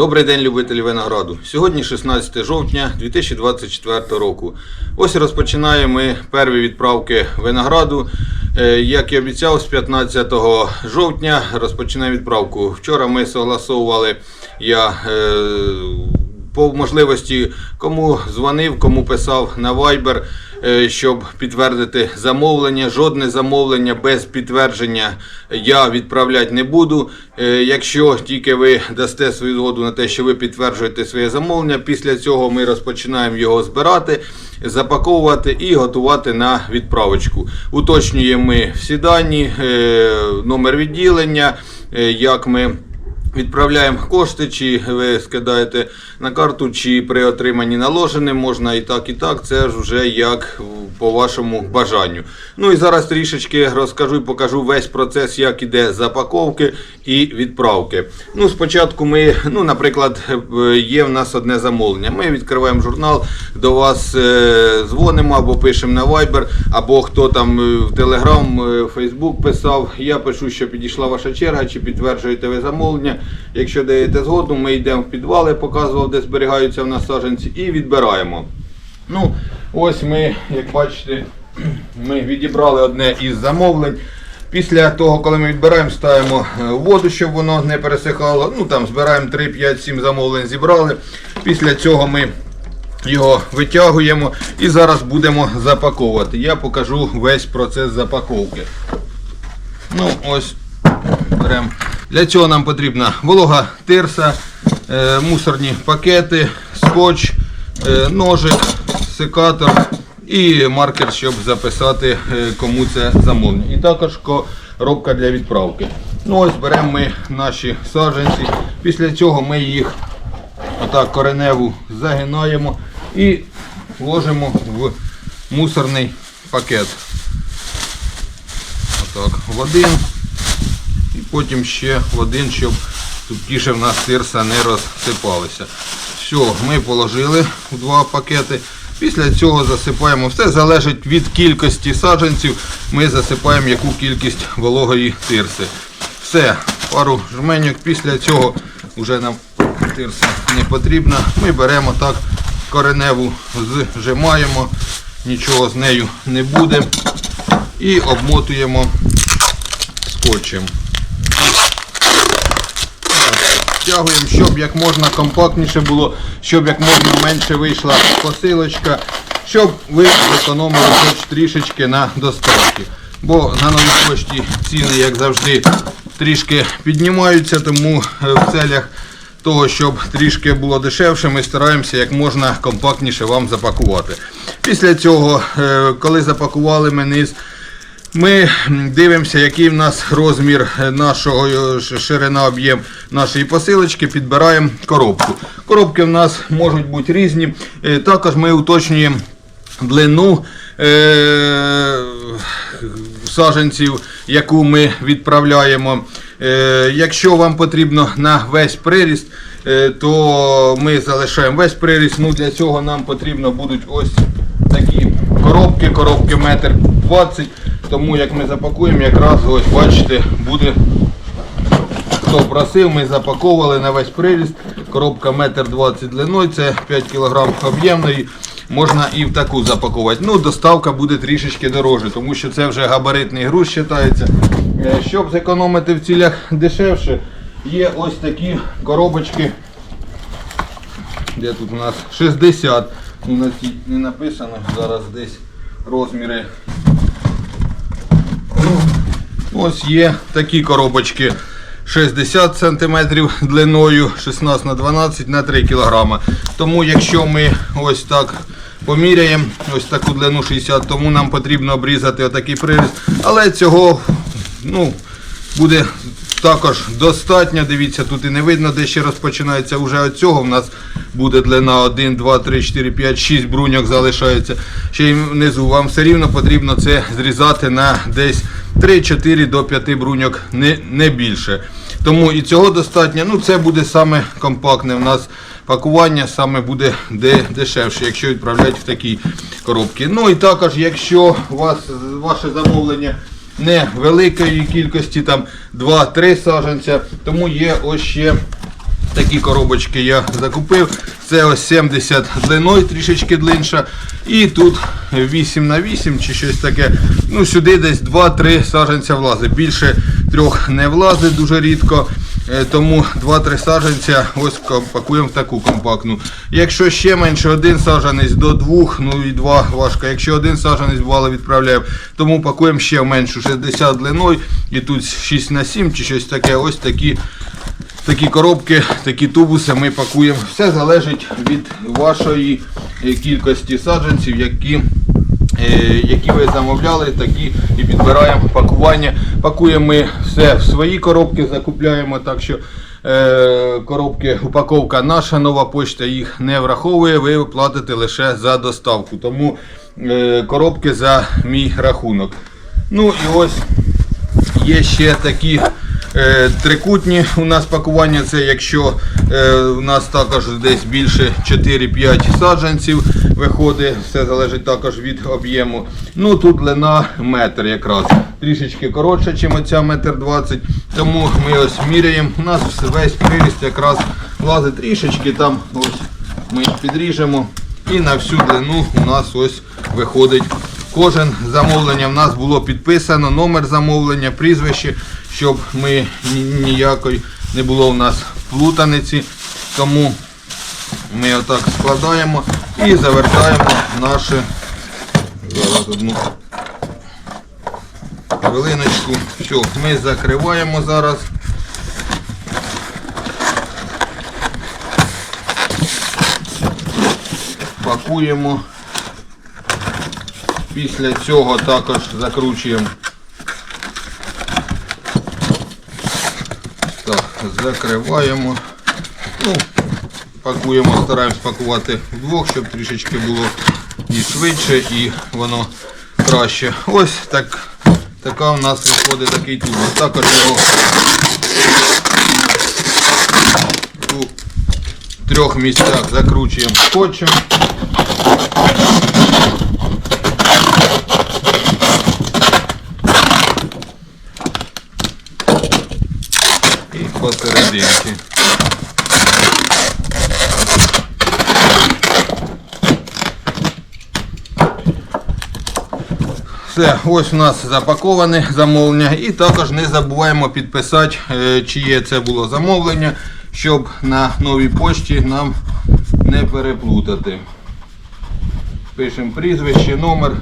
Добрий день, любителі винограду. Сьогодні 16 жовтня 2024 року. Ось розпочинаємо ми перві відправки винограду. Е, Як і обіцяв, з 15 жовтня розпочинаємо відправку. Вчора ми согласовували я е, по можливості кому дзвонив, кому писав на Viber, щоб підтвердити замовлення. Жодне замовлення без підтвердження я відправляти не буду. Е, Якщо тільки ви дасте свою згоду на те, що ви підтверджуєте своє замовлення, після цього ми розпочинаємо його збирати, запаковувати і готувати на відправочку. Уточнюємо ми всі дані, е, номер відділення, е, як ми. Відправляємо кошти, чи ви скидаєте на карту, чи при отриманні наложеним можна і так, і так. Це ж вже як по вашому бажанню. Ну і зараз трішечки розкажу і покажу весь процес, як іде запаковки і відправки. Ну, спочатку ми, ну, наприклад, е, є в нас одне замовлення. Ми відкриваємо журнал, до вас е, дзвонимо або пишемо на Viber, або хто там е, в Telegram, Facebook писав. Я пишу, що підійшла ваша черга, чи підтверджуєте ви замовлення. Якщо даєте згоду, ми йдемо в підвал, я показував, де зберігаються в нас саджанці, і відбираємо. Ну, ось ми, як бачите, ми відібрали одне із замовлень. Після того, коли ми відбираємо, ставимо е, воду, щоб воно не пересихало. Ну там збираємо 3, 5, 7 замовлень зібрали. Після цього ми його витягуємо і зараз будемо запаковувати. Я покажу весь процес запаковки. Ну, ось беремо. Для цього нам потрібна волога тирса, е, мусорні пакети, скотч, е, ножик, секатор і маркер, щоб записати, е, кому це замовлення. І також коробка для відправки. Ну ось беремо ми наші саджанці. Після цього ми їх отак кореневу загинаємо і ложимо в мусорний пакет. Отак, в один. Потім ще один, щоб тіше в нас тирса не розсипалися. Все, ми положили в два пакети. Після цього засипаємо. Все залежить від кількості саджанців. Ми засипаємо яку кількість вологої тирси. Все, пару жменьок. Після цього вже нам тирса не потрібна. Ми беремо так кореневу, зжимаємо, нічого з нею не буде. І обмотуємо скотчем. Втягуємо, щоб як можна компактніше було, щоб як можна менше вийшла посилочка, щоб ви зекономили хоч трішечки на доставці. Бо на новій пошті ціни, як завжди, трішки піднімаються, тому е, в целях того, щоб трішки було дешевше, ми стараємося як можна компактніше вам запакувати. Після цього, е, коли запакували ми низ, ми дивимося, який в нас розмір нашого е, ширина об'єм нашої посилочки, підбираємо коробку. Коробки в нас можуть бути різні. Е, Також ми уточнюємо длину е, саджанців, яку ми відправляємо. Якщо вам потрібно на весь приріст, то ми залишаємо весь приріст. Ну, для цього нам потрібно будуть ось такі коробки, коробки метр 20. Тому як ми запакуємо, якраз ось бачите, буде хто просив, ми запаковували на весь приріст. Коробка метр 20 длиною, це 5 кг об'ємної. Можна і в таку запакувати. Ну, доставка буде трішечки дорожче, тому що це вже габаритний груз вважається. Е, Щоб зекономити в цілях дешевше, є ось такі коробочки. Де тут у нас 60. Ну, на цій не написано зараз десь розміри. Ось є такі коробочки 60 см длиною, 16 на 12 на 3 кг. Тому якщо ми ось так поміряємо, ось таку длину 60, тому нам потрібно обрізати отакий приріз. Але цього ну, буде також достатньо. Дивіться, тут і не видно, де ще розпочинається. Уже від цього в нас буде длина 1, 2, 3, 4, 5, 6 бруньок залишається. Ще й внизу вам все рівно потрібно це зрізати на десь 3-4 до 5 бруньок, не, не більше. Тому і цього достатньо. Ну, це буде саме компактне в нас пакування, саме буде де, дешевше, якщо відправляти в такі коробки. Ну і також, якщо у вас ваше замовлення не великої кількості, там 2-3 саджанця, тому є ось ще Такі коробочки я закупив. Це ось 70 длиною, трішечки длинша. І тут 8 на 8 чи щось таке. Ну, сюди десь 2-3 саджанця влазить. Більше трьох не влазить дуже рідко. Е, Тому 2-3 саджанця ось пакуємо в таку компактну. Якщо ще менше один саджанець до двох, ну і два важко. Якщо один саджанець бувало відправляємо, тому пакуємо ще меншу 60 длиною і тут 6 на 7 чи щось таке. Ось такі такі коробки, такі тубуси ми пакуємо. Все залежить від вашої е, кількості саджанців, які, е, які ви замовляли, такі і підбираємо пакування. Пакуємо ми все в свої коробки, закупляємо, так що е, коробки, упаковка наша нова почта їх не враховує, ви платите лише за доставку. Тому коробки за мій рахунок. Ну і ось Є ще такі трикутні у нас пакування. Це якщо е, у нас також десь більше 4-5 саджанців виходить, все залежить також від об'єму. Ну тут длина метр якраз. Трішечки коротша, ніж оця метр 20. Тому ми ось міряємо. У нас весь приріст якраз влазить трішечки там. Ось ми підріжемо. І на всю длину у нас ось виходить Кожен замовлення в нас було підписано, номер замовлення, прізвище, щоб ми ніякої не було в нас плутаниці. Тому ми отак складаємо і завертаємо наше зараз одну хвилиночку. Все, ми закриваємо зараз. Пакуємо. Після цього також закручуємо. Так, закриваємо. Ну, пакуємо, стараємось пакувати вдвох, щоб трішечки було і швидше, і воно краще. Ось так, така у нас виходить такий тубус. Також його у трьох місцях закручуємо скотчем. і посерединці. Все, ось у нас запаковане замовлення. І також не забуваємо підписати, е, чиє це було замовлення, щоб на новій пошті нам не переплутати. Пишемо прізвище, номер.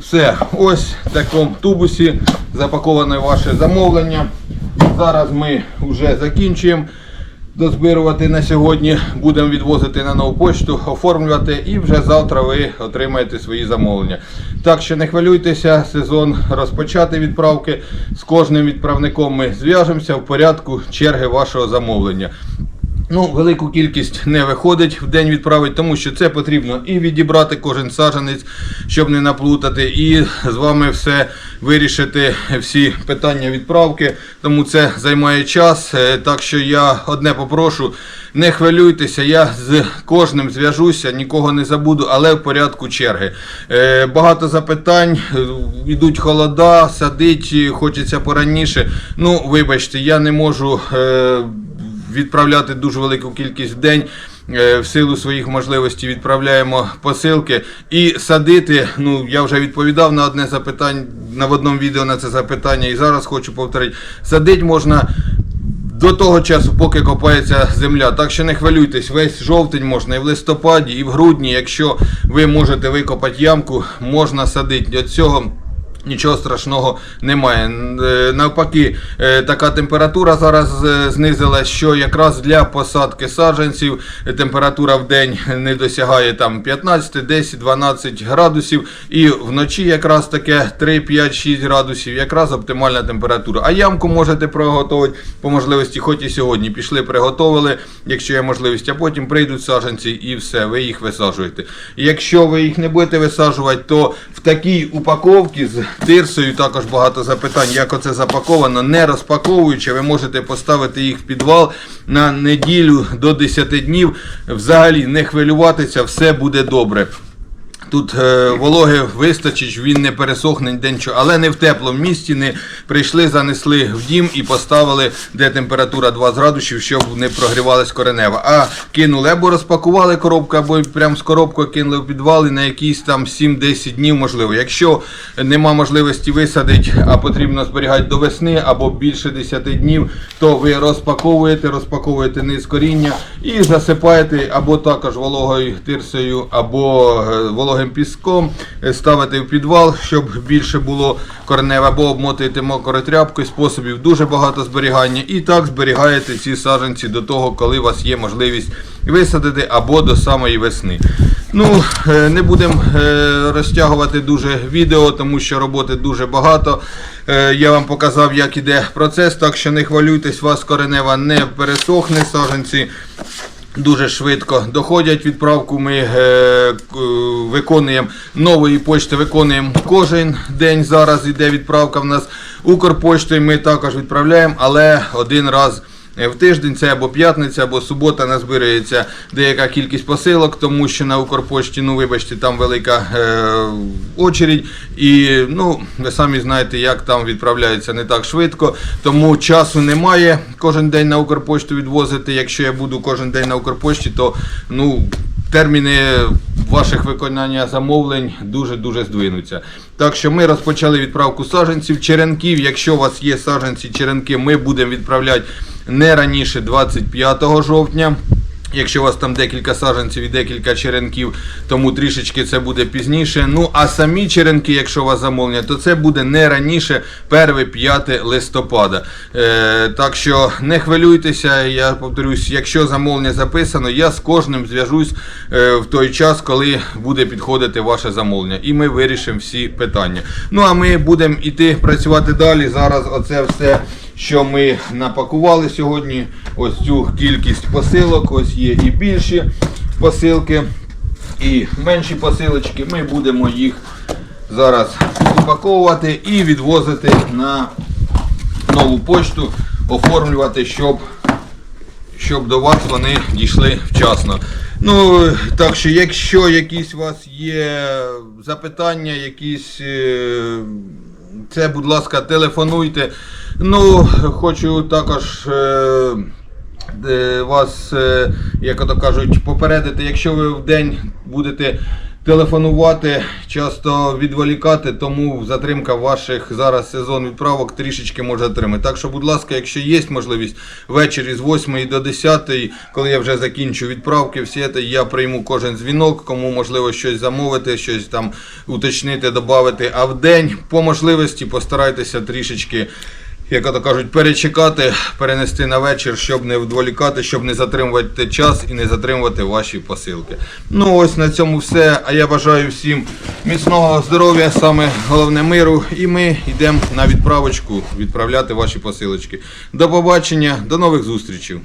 Все, ось в такому тубусі запаковане ваше замовлення. Зараз ми вже закінчуємо дозбирувати на сьогодні. Будемо відвозити на нову почту, оформлювати і вже завтра ви отримаєте свої замовлення. Так що не хвилюйтеся, сезон розпочати відправки. З кожним відправником ми зв'яжемося в порядку черги вашого замовлення. Ну, велику кількість не виходить в день відправити, тому що це потрібно і відібрати кожен саджанець, щоб не наплутати, і з вами все вирішити, всі питання відправки. Тому це займає час. Е, Так що я одне попрошу, не хвилюйтеся, я з кожним зв'яжуся, нікого не забуду, але в порядку черги. Е, Багато запитань, е, йдуть холода, садить, хочеться пораніше. Ну, вибачте, я не можу. Відправляти дуже велику кількість в день. Е, В силу своїх можливостей відправляємо посилки і садити. Ну я вже відповідав на одне запитання на в одному відео на це запитання, і зараз хочу повторити. Садити можна до того часу, поки копається земля. Так що не хвилюйтесь, весь жовтень можна і в листопаді, і в грудні. Якщо ви можете викопати ямку, можна садити. До цього. Нічого страшного немає. Е, Навпаки, е, така температура зараз е, знизилась, що якраз для посадки саджанців температура в день не досягає там 15, 10, 12 градусів. І вночі якраз таке 3, 5, 6 градусів, якраз оптимальна температура. А ямку можете приготувати по можливості, хоч і сьогодні. Пішли, приготовили, якщо є можливість, а потім прийдуть саджанці і все, ви їх висаджуєте. Якщо ви їх не будете висаджувати, то в такій упаковці з тирсою також багато запитань, як оце запаковано, не розпаковуючи, ви можете поставити їх в підвал на неділю до 10 днів. Взагалі не хвилюватися, все буде добре. Тут е, вологи вистачить, він не пересохне ніде нічого, але не в теплому місці. Не прийшли, занесли в дім і поставили, де температура 20 градусів, щоб не прогрівалась коренева. А кинули або розпакували коробку, або прямо з коробкою кинули в підвал і на якісь там 7-10 днів, можливо. Якщо нема можливості висадити, а потрібно зберігати до весни або більше 10 днів, то ви розпаковуєте, розпаковуєте низ коріння і засипаєте або також вологою тирсою, або е, вологим піском, е, ставите в підвал, щоб більше було кореневе, або обмотуєте мокрою тряпкою. Способів дуже багато зберігання. І так зберігаєте ці саджанці до того, коли у вас є можливість висадити або до самої весни. Ну, е, не будемо е, розтягувати дуже відео, тому що роботи дуже багато. Я вам показав, як іде процес, так що не хвилюйтесь, вас коренева не пересохне саджанці. Дуже швидко доходять відправку. Ми е, к- виконуємо нової почти, виконуємо кожен день. Зараз іде відправка в нас Укрпоштою. Ми також відправляємо, але один раз. Е, В тиждень це або п'ятниця, або субота назбирається деяка кількість посилок, тому що на Укрпошті, ну вибачте, там велика е, очередь. І ну, ви самі знаєте, як там відправляється не так швидко. Тому часу немає кожен день на Укрпошту відвозити. Якщо я буду кожен день на Укрпошті, то ну. Терміни ваших виконання замовлень дуже-дуже здвинуться. Так що ми розпочали відправку саджанців, черенків. Якщо у вас є саджанці, черенки, ми будемо відправляти не раніше 25 жовтня. Якщо у вас там декілька саджанців і декілька черенків, тому трішечки це буде пізніше. Ну а самі черенки, якщо у вас замовлення, то це буде не раніше 1-5 листопада. Е, так що не хвилюйтеся, я повторюсь, якщо замовлення записано, я з кожним зв'яжусь е, в той час, коли буде підходити ваше замовлення. І ми вирішимо всі питання. Ну а ми будемо йти працювати далі. Зараз оце все що ми напакували сьогодні. Ось цю кількість посилок. Ось є і більші посилки, і менші посилочки. Ми будемо їх зараз упаковувати і відвозити на нову почту, оформлювати, щоб щоб до вас вони дійшли вчасно. Ну, так що, якщо якісь у вас є запитання, якісь. Це, будь ласка, телефонуйте. Ну, хочу також е, е, вас, е, як ото кажуть, попередити, якщо ви в день будете телефонувати, часто відволікати, тому затримка ваших зараз сезон відправок трішечки може отримати. Так що, будь ласка, якщо є можливість ввечері з 8 до 10, коли я вже закінчу відправки, всі це, я прийму кожен дзвінок, кому можливо щось замовити, щось там уточнити, додати. А в день по можливості постарайтеся трішечки як то кажуть, перечекати, перенести на вечір, щоб не відволікати, щоб не затримувати час і не затримувати ваші посилки. Ну ось на цьому все. А я бажаю всім міцного здоров'я, саме головне миру. І ми йдемо на відправочку відправляти ваші посилочки. До побачення, до нових зустрічей.